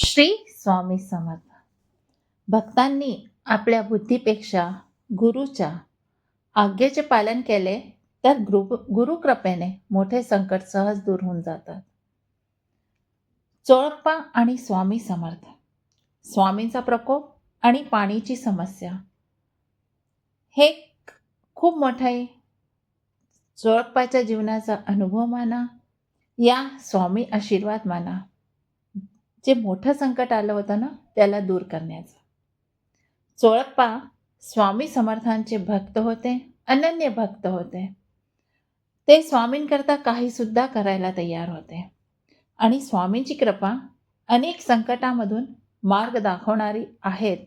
श्री स्वामी समर्थ. भक्तांनी आपल्या बुद्धीपेक्षा गुरुच्या आज्ञेचे पालन केले तर गुरु गुरुकृपेने मोठे संकट सहज दूर होऊन जातात. चोळप्पा आणि स्वामी समर्थ. स्वामींचा प्रकोप आणि पाणीची समस्या. हे खूप मोठे आहे. चोळप्पाच्या जीवनाचा अनुभव माना. या स्वामी आशीर्वाद माना. जे मोठं संकट आलं होतं ना त्याला दूर करण्याचं. चोळप्पा स्वामी समर्थांचे भक्त होते अनन्य भक्त होते. ते स्वामींकरता काही सुद्धा करायला तयार होते. आणि स्वामींची कृपा अनेक संकटामधून मार्ग दाखवणारी आहेत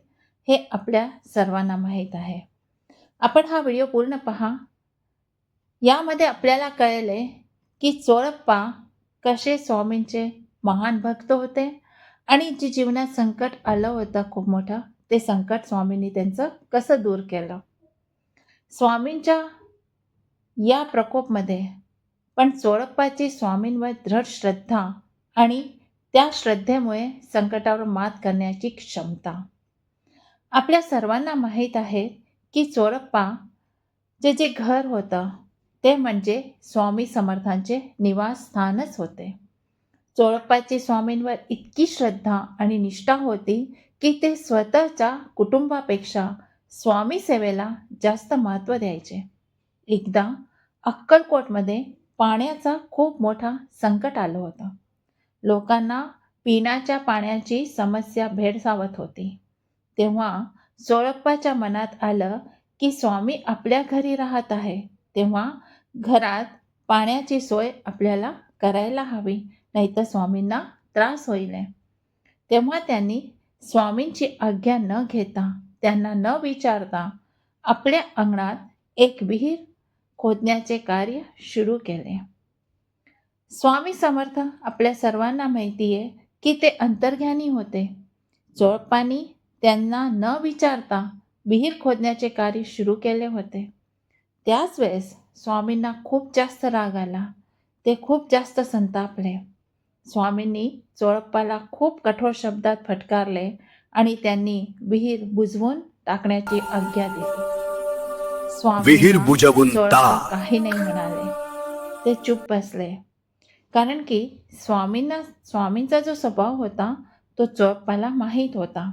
हे आपल्या सर्वांना माहीत आहे. आपण हा व्हिडिओ पूर्ण पहा. यामध्ये आपल्याला कळले की चोळप्पा कसे स्वामींचे महान भक्त होते आणि जे जीवनात संकट आलं होतं खूप मोठं ते संकट स्वामींनी त्यांचं कसं दूर केलं? स्वामींच्या या प्रकोपमध्ये पण चोळप्पाची स्वामींवर दृढ श्रद्धा आणि त्या श्रद्धेमुळे संकटावर मात करण्याची क्षमता. आपल्या सर्वांना माहीत आहे की चोळप्पा जे जे घर होतं ते म्हणजे स्वामी समर्थांचे निवासस्थानच होते. चोळप्पाची स्वामींवर इतकी श्रद्धा आणि निष्ठा होती की ते स्वतःच्या कुटुंबापेक्षा स्वामी सेवेला जास्त महत्त्व द्यायचे. एकदा अक्कलकोटमध्ये पाण्याचा खूप मोठा संकट आलं होतं. लोकांना पिण्याच्या पाण्याची समस्या भेडसावत होती. तेव्हा चोळप्पाच्या मनात आलं की स्वामी आपल्या घरी राहत आहे तेव्हा घरात पाण्याची सोय आपल्याला करायला हवी नाहीतर स्वामींना त्रास होईल. तेव्हा त्यांनी स्वामींची आज्ञा न घेता त्यांना न विचारता आपल्या अंगणात एक विहीर खोदण्याचे कार्य सुरू केले. स्वामी समर्थ आपल्या सर्वांना माहिती आहे की ते अंतर्ज्ञानी होते. चोळप्पानी त्यांना न विचारता विहीर खोदण्याचे कार्य सुरू केले होते. त्याच वेळेस स्वामींना खूप जास्त राग आला. ते खूप जास्त संतापले. स्वामींनी चोळप्पाला खूप कठोर शब्दात फटकारले आणि त्यांनी विहीर बुजवून टाकण्याची आज्ञा दिली. स्वामी विहीर बुजवून. काही नाही म्हणाले. ते चुप बसले. कारण की स्वामींना स्वामींचा जो स्वभाव होता तो चोळप्पाला माहीत होता.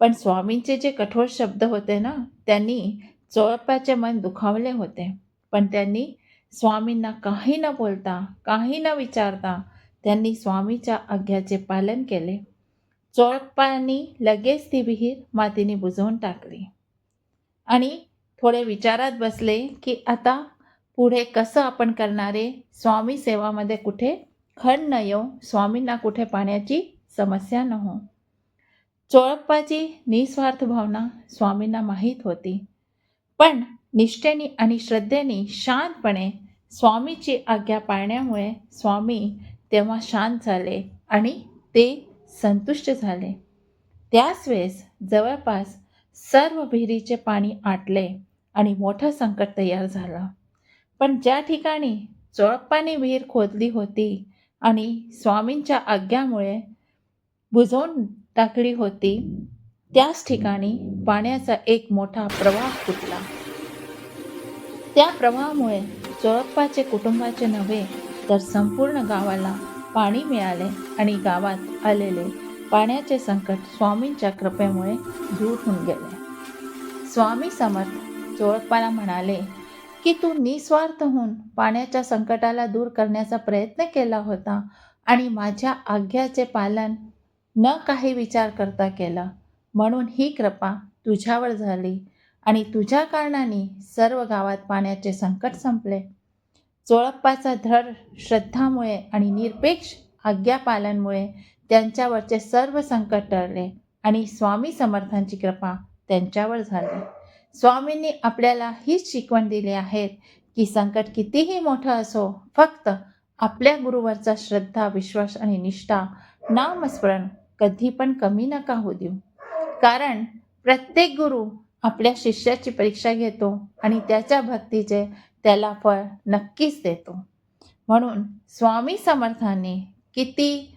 पण स्वामींचे जे कठोर शब्द होते ना त्यांनी चोळप्पाचे मन दुखावले होते. पण त्यांनी स्वामींना काही न बोलता काही न विचारता त्यांनी स्वामीच्या आज्ञाचे पालन केले. चोळप्पांनी लगेच ती विहीर मातीने बुजवून टाकली. आणि थोडे विचारात बसले की आता पुढे कसं आपण करणारे? स्वामी सेवामध्ये कुठे खंड न येऊ स्वामींना कुठे पाण्याची समस्या न हो चोळप्पाची निस्वार्थ भावना स्वामींना माहीत होती. पण निष्ठेने आणि श्रद्धेने शांतपणे स्वामीची आज्ञा पाळण्यामुळे स्वामी तेव्हा शांत झाले आणि ते संतुष्ट झाले. त्याच वेळेस जवळपास सर्व विहिरीचे पाणी आटले आणि मोठं संकट तयार झालं. पण ज्या ठिकाणी चोळप्पाने विहीर खोदली होती आणि स्वामींच्या आज्ञामुळे बुजवून टाकली होती त्याच ठिकाणी पाण्याचा एक मोठा प्रवाह फुटला. त्या प्रवाहामुळे चोळप्पाचे कुटुंबाचे नव्हे तर संपूर्ण गावाला पाणी मिळाले आणि गावात आलेले पाण्याचे संकट स्वामींच्या कृपेमुळे दूर होऊन गेले. स्वामी समर्थ चोळपाला म्हणाले की तू निस्वार्थ होऊन पाण्याच्या संकटाला दूर करण्याचा प्रयत्न केला होता आणि माझ्या आज्ञाचे पालन न काही विचार करता केला. म्हणून ही कृपा तुझ्यावर झाली आणि तुझ्या कारणाने सर्व गावात पाण्याचे संकट संपले. चोळप्पाचा धड श्रद्धामुळे आणि निरपेक्ष आज्ञापालनमुळे त्यांच्यावरचे सर्व संकट टळले आणि स्वामी समर्थांची कृपा त्यांच्यावर झाली. स्वामींनी आपल्याला हीच शिकवण दिली आहे की संकट कितीही मोठं असो फक्त आपल्या गुरुवरचा श्रद्धा विश्वास आणि निष्ठा नामस्मरण कधी पण कमी नका होऊ देऊ. कारण प्रत्येक गुरु आपल्या शिष्याची परीक्षा घेतो आणि त्याच्या भक्तीचे त्याला फळ नक्कीच देतो. म्हणून स्वामी समर्थाने किती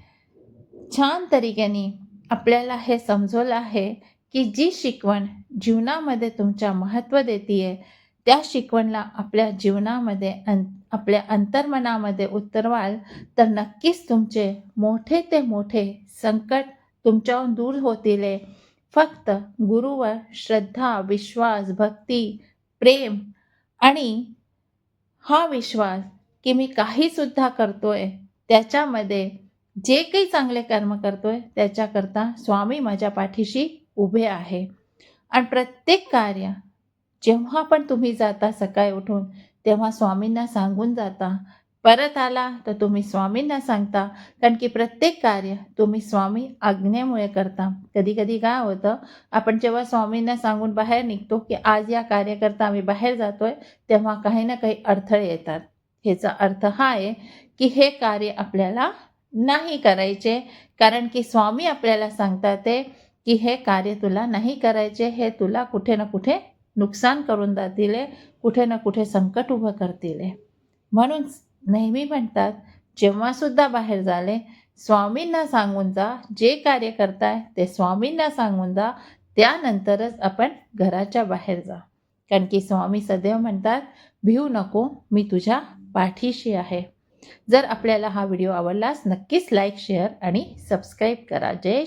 छान तरीक्याने आपल्याला हे समजवलं आहे की जी शिकवण जीवनामध्ये तुमच्या महत्त्व देते त्या शिकवणला आपल्या जीवनामध्ये अं आपल्या अंतर्मनामध्ये उतरवाल तर नक्कीच तुमचे मोठे ते मोठे संकट तुमच्याहून दूर होतील. फक्त गुरुवर श्रद्धा विश्वास भक्ती प्रेम आणि हा विश्वास की मी काहीसुद्धा करतोय त्याच्यामध्ये जे काही चांगले कर्म करतोय त्याच्याकरता स्वामी माझ्या पाठीशी उभे आहे. आणि प्रत्येक कार्य जेव्हा पण तुम्ही जाता सकाळी उठून तेव्हा स्वामींना सांगून जाता परत आला तर तुम्ही स्वामींना सांगता. कारण की प्रत्येक कार्य तुम्ही स्वामी आज्ञेमुळे करता. कधी कधी काय होतं आपण जेव्हा स्वामींना सांगून बाहेर निघतो की आज या कार्यकरता आम्ही बाहेर जातोय तेव्हा काही ना काही अडथळे येतात. ह्याचा अर्थ हा आहे की हे कार्य आपल्याला नाही करायचे. कारण की स्वामी आपल्याला सांगतात ते की हे कार्य तुला नाही करायचे हे तुला कुठे ना कुठे नुकसान करून जातील कुठे ना कुठे संकट उभं करतील. म्हणून नेहमी म्हणतात जेव्हासुद्धा बाहेर झाले स्वामींना सांगून जा जे कार्य करताय ते स्वामींना सांगून जा त्यानंतरच आपण घराच्या बाहेर जा. कारण की स्वामी सदैव म्हणतात भिऊ नको मी तुझ्या पाठीशी आहे. जर आपल्याला हा व्हिडिओ आवडलास नक्कीच लाईक शेअर आणि सबस्क्राईब करा. जय